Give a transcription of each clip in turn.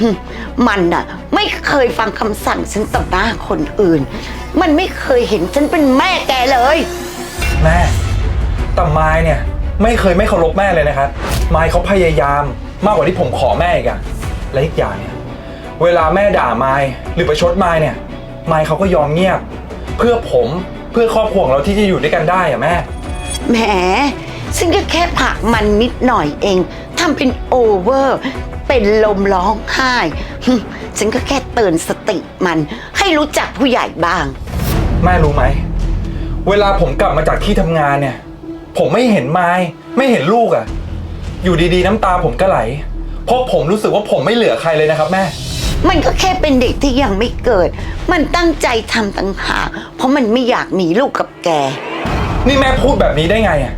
หึมันน่ะ ไม่เคยฟังคำสั่งฉันต่อหน้าคนอื่น มันไม่เคยเห็นฉันเป็นแม่แกเลย แม่แต่ไม้เนี่ย ไม่เคยไม่เคารพแม่เลยนะครับไม้เขาพยายามมากกว่าที่ผมขอแม่อีกอะและอีกอย่างเนี่ยเวลาแม่ด่าไม้หรือประชดไม้เนี่ย ไม้เขาก็ยอมเงียบ เพื่อผมเพื่อครอบครัวของเราที่จะอยู่ด้วยกันได้อะแม่ แหมฉันก็แค่ผลักมันนิดหน่อยเองทำเป็นโอเวอร์ เป็นลมร้องไห้หึฉันก็แค่เตือนสติมันให้รู้จักผู้ใหญ่บ้าง แม่รู้ไหม เวลาผมกลับมาจากที่ทำงานเนี่ย ผมไม่เห็นไม้ไม่เห็นลูกอะอยู่ดีๆ น้ำตาผมก็ไหล เพราะผมรู้สึกว่าผมไม่เหลือใครเลยนะครับแม่ มันก็แค่เป็นเด็กที่ยังไม่เกิด มันตั้งใจทำต่างหากเพราะมันไม่อยากมีลูกกับแก นี่แม่พูดแบบนี้ได้ไงอะ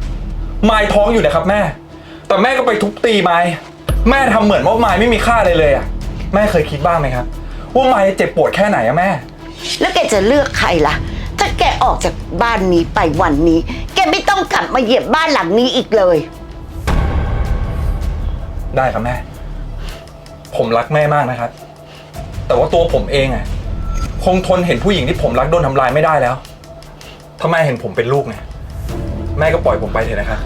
ไม้ท้องอยู่นะครับแม่ แต่แม่ก็ไปทุบตีไม้ แม่ทำเหมือนว่าไม้ไม่มีค่าเลยเลยอะแม่เคยคิดบ้างไหมครับ ว่าไม้เจ็บปวดแค่ไหนอะแม่ แล้วแกจะเลือกใครล่ะ ถ้าแกออกจากบ้านนี้ไปวันนี้ แกไม่ต้องกลับมาเหยียบบ้านหลังนี้อีกเลย ได้ครับแม่ ผมรักแม่มากนะครับ แต่ว่าตัวผมเองอะคงทนเห็นผู้หญิงที่ผมรักโดนทำลายไม่ได้แล้วถ้าแม่เห็นผมเป็นลูกเนี่ยแม่ก็ปล่อยผมไปเถอะนะครับ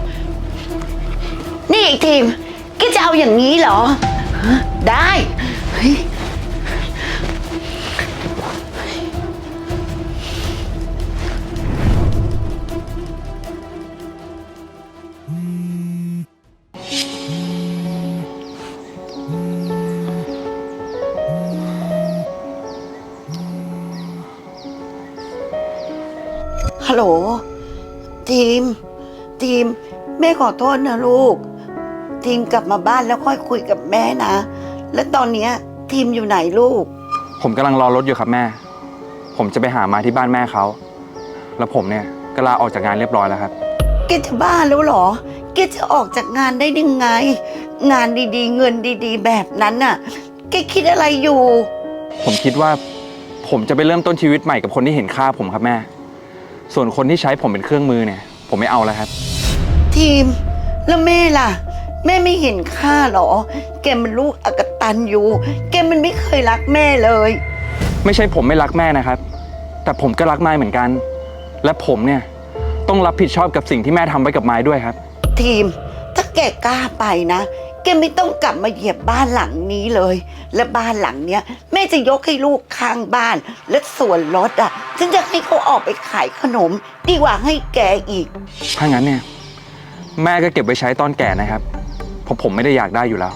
นี่ไอ้ทีม แกจะเอาอย่างนี้เหรอฮะได้เฮ้ยฮัลโหลทีม ทีม แม่ขอโทษนะลูก ทีมกลับมาบ้านแล้วค่อยคุยกับแม่นะ แล้วตอนเนี้ยทีมอยู่ไหนลูก ผมกำลังรอรถอยู่ครับแม่ ผมจะไปหามาที่บ้านแม่เขา แล้วผมเนี่ยก็ลาออกจากงานเรียบร้อยแล้วครับ แกจะบ้าแล้วเหรอ แกจะออกจากงานได้ยังไง งานดีๆ เงินดีๆ แบบนั้นน่ะ แกคิดอะไรอยู่ ผมคิดว่าผมจะไปเริ่มต้นชีวิตใหม่กับคนที่เห็นค่าผมครับแม่ ส่วนคนที่ใช้ผมเป็นเครื่องมือเนี่ย ผมไม่เอาแล้วครับ ทีม แล้วแม่ล่ะ แม่ไม่เห็นค่าเหรอ แกมันลูกอกตันอยู่ แกมันไม่เคยรักแม่เลย ไม่ใช่ผมไม่รักแม่นะครับ แต่ผมก็รักไม้เหมือนกัน และผมเนี่ยต้องรับผิดชอบกับสิ่งที่แม่ทำไว้กับไม้ด้วยครับ ทีม ถ้าแกกล้าไปนะ แกไม่ต้องกลับมาเหยียบบ้านหลังนี้เลย และบ้านหลังเนี้ยแม่จะยกให้ลูกข้างบ้าน และส่วนรถอะ ฉันจะให้เขาออกไปขายขนม ดีกว่าให้แกอีก ถ้างั้นเนี่ย แม่ก็เก็บไว้ใช้ตอนแก่นะครับ เพราะผมไม่ได้อยากได้อยู่แล้ว